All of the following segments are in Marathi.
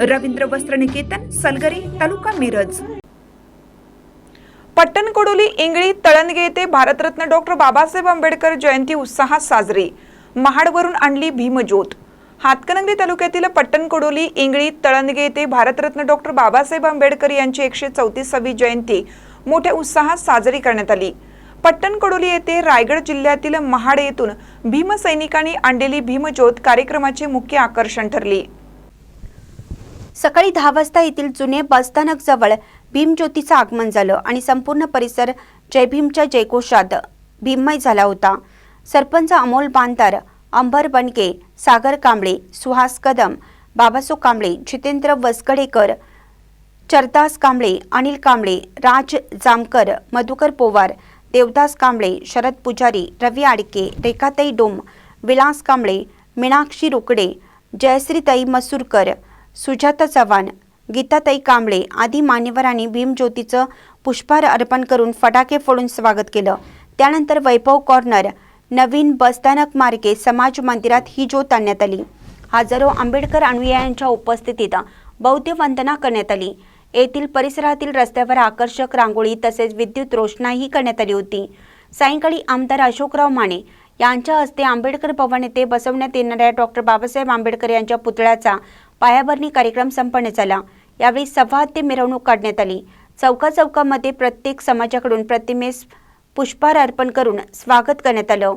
रवींद्र वस्त्र निकेतन सलगरी तालुका मिरज. पट्टणकोडोली इंगळी तळणगे येथे भारतरत्न डॉक्टर बाबासाहेब आंबेडकर जयंती उत्साहात साजरी. महाडवरून आणली भीमज्योत हातकणंगले तालुक्यातील पट्टणकोडोली इंगळी तळणगे येथे भारतरत्न डॉक्टर बाबासाहेब आंबेडकर यांची एकशे चौतीसावी जयंती मोठ्या उत्साहात साजरी करण्यात आली. पट्टणकोडोली येथे रायगड जिल्ह्यातील महाड येथून भीमसैनिकांनी आणलेली भीमज्योत कार्यक्रमाचे मुख्य आकर्षण ठरली. सकाळी दहा वाजता येथील जुने बसस्थानक जवळ भीमज्योतीचं आगमन झालं आणि संपूर्ण परिसर जय भीमच्या जयघोषात भीममय झाला होता. सरपंच अमोल बांदार अंबर बनके सागर कांबळे सुहास कदम बाबासो कांबळे जितेंद्र वसगडेकर चरदास कांबळे अनिल कांबळे राज जामकर मधुकर पोवार देवदास कांबळे शरद पुजारी रवी आडके रेखाताई डोम विलास कांबळे मीनाक्षी रोकडे जयश्रीताई मसूरकर सुजाता चव्हाण गीताताई कांबळे आदी मान्यवरांनी भीमज्योतीचं पुष्पहार अर्पण करून फटाके फोडून स्वागत केलं. त्यानंतर वैभव कॉर्नर नवीन बसस्थानक मार्गे समाज मंदिरात ही ज्योत आणण्यात आली. हजारो आंबेडकर अनुयायांच्या उपस्थितीत बौद्ध वंदना करण्यात आली. येथील परिसरातील रस्त्यावर आकर्षक रांगोळी तसेच विद्युत रोषणाही करण्यात आली होती. सायंकाळी आमदार अशोकराव माने यांच्या हस्ते आंबेडकर भवन येथे बसवण्यात येणाऱ्या डॉक्टर बाबासाहेब आंबेडकर यांच्या पुतळ्याचा पायाभरणी कार्यक्रम संपन्न झाला. यावेळी सभा ते मिरवणूक काढण्यात आली. चौका चौकामध्ये प्रत्येक समाजाकडून प्रतिमेस पुष्पहार अर्पण करून स्वागत करण्यात आलं.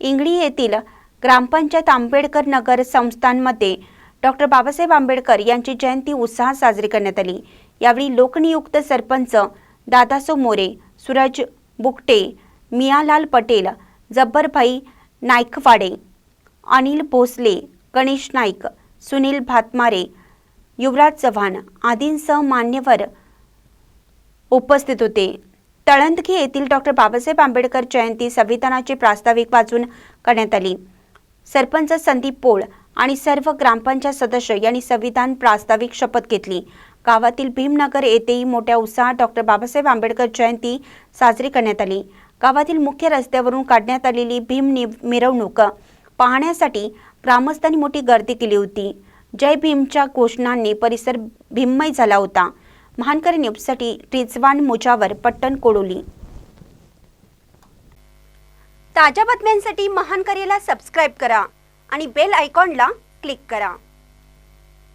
इंगळी येथील ग्रामपंचायत आंबेडकर नगर संस्थांमध्ये डॉक्टर बाबासाहेब आंबेडकर यांची जयंती उत्साहात साजरी करण्यात आली. यावेळी लोकनियुक्त सरपंच दादासो मोरे सूरज बुकटे मियालाल पटेल जब्बरभाई नाईकवाडे अनिल भोसले गणेश नाईक सुनील भातमारे युवराज चव्हाण आदींसह मान्यवर उपस्थित होते. तळंदगी येथील डॉक्टर बाबासाहेब आंबेडकर जयंती संविधानाची प्रास्ताविक वाचून करण्यात आली. सरपंच संदीप पोळ आणि सर्व ग्रामपंचायत सदस्य यांनी संविधान प्रास्ताविक शपथ घेतली. गावातील भीमनगर येथेही मोठ्या उत्साहात डॉक्टर बाबासाहेब आंबेडकर जयंती साजरी करण्यात आली. गावातील मुख्य रस्त्यावरून काढण्यात आलेली भीम मिरवणूक पाहण्यासाठी ग्रामस्थांनी मोठी गर्दी केली होती. जय भीमच्या घोषणांनी परिसर भीममय झाला होता. महानकर न्यूजसाठी रिजवान मोजावर पट्टण कोडोली. ताज्या बातम्यांसाठी महानकरीला सबस्क्राईब करा आणि बेल आयकॉनला क्लिक करा.